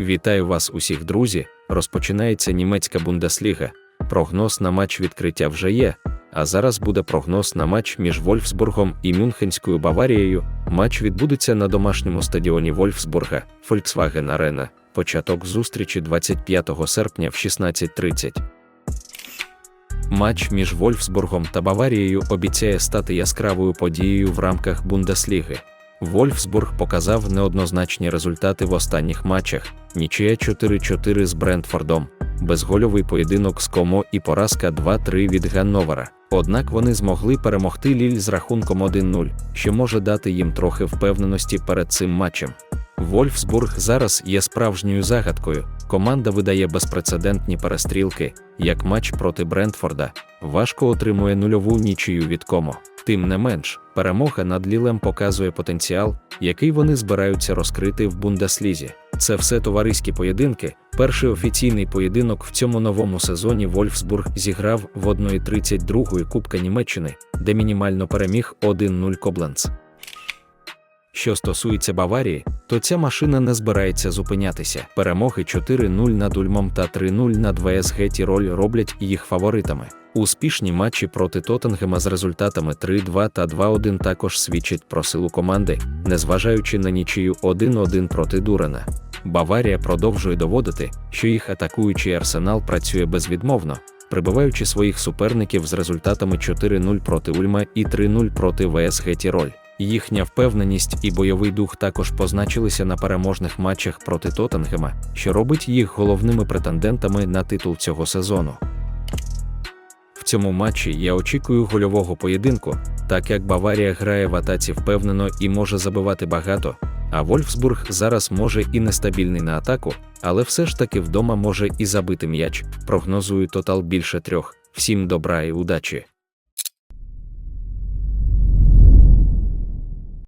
Вітаю вас усіх, друзі! Розпочинається німецька Бундесліга. Прогноз на матч відкриття вже є. А зараз буде прогноз на матч між Вольфсбургом і Мюнхенською Баварією. Матч відбудеться на домашньому стадіоні Вольфсбурга, Volkswagen Arena. Початок зустрічі 25 серпня в 16.30. Матч між Вольфсбургом та Баварією обіцяє стати яскравою подією в рамках Бундесліги. Вольфсбург показав неоднозначні результати в останніх матчах: нічия 4-4 з Брентфордом, безгольовий поєдинок з Комо і поразка 2-3 від Ганновера. Однак вони змогли перемогти Ліль з рахунком 1-0, що може дати їм трохи впевненості перед цим матчем. Вольфсбург зараз є справжньою загадкою. Команда видає безпрецедентні перестрілки, як матч проти Брентфорда, важко отримує нульову нічию від Комо. Тим не менш, перемога над Лілем показує потенціал, який вони збираються розкрити в Бундеслізі. Це все товариські поєдинки. Перший офіційний поєдинок в цьому новому сезоні Вольфсбург зіграв в 1.32 Кубка Німеччини, де мінімально переміг 1-0 Кобленц. Що стосується Баварії, то ця машина не збирається зупинятися. Перемоги 4-0 над Ульмом та 3-0 над ВСГ Тіроль роблять їх фаворитами. Успішні матчі проти Тоттенгема з результатами 3-2 та 2-1 також свідчать про силу команди, незважаючи на нічию 1-1 проти Дурена. Баварія продовжує доводити, що їх атакуючий арсенал працює безвідмовно, прибиваючи своїх суперників з результатами 4-0 проти Ульма і 3-0 проти ВСГ Тіроль. Їхня впевненість і бойовий дух також позначилися на переможних матчах проти Тоттенгема, що робить їх головними претендентами на титул цього сезону. В цьому матчі я очікую гольового поєдинку, так як Баварія грає в атаці впевнено і може забивати багато, а Вольфсбург зараз може і нестабільний на атаку, але все ж таки вдома може і забити м'яч. Прогнозую тотал більше трьох. Всім добра і удачі!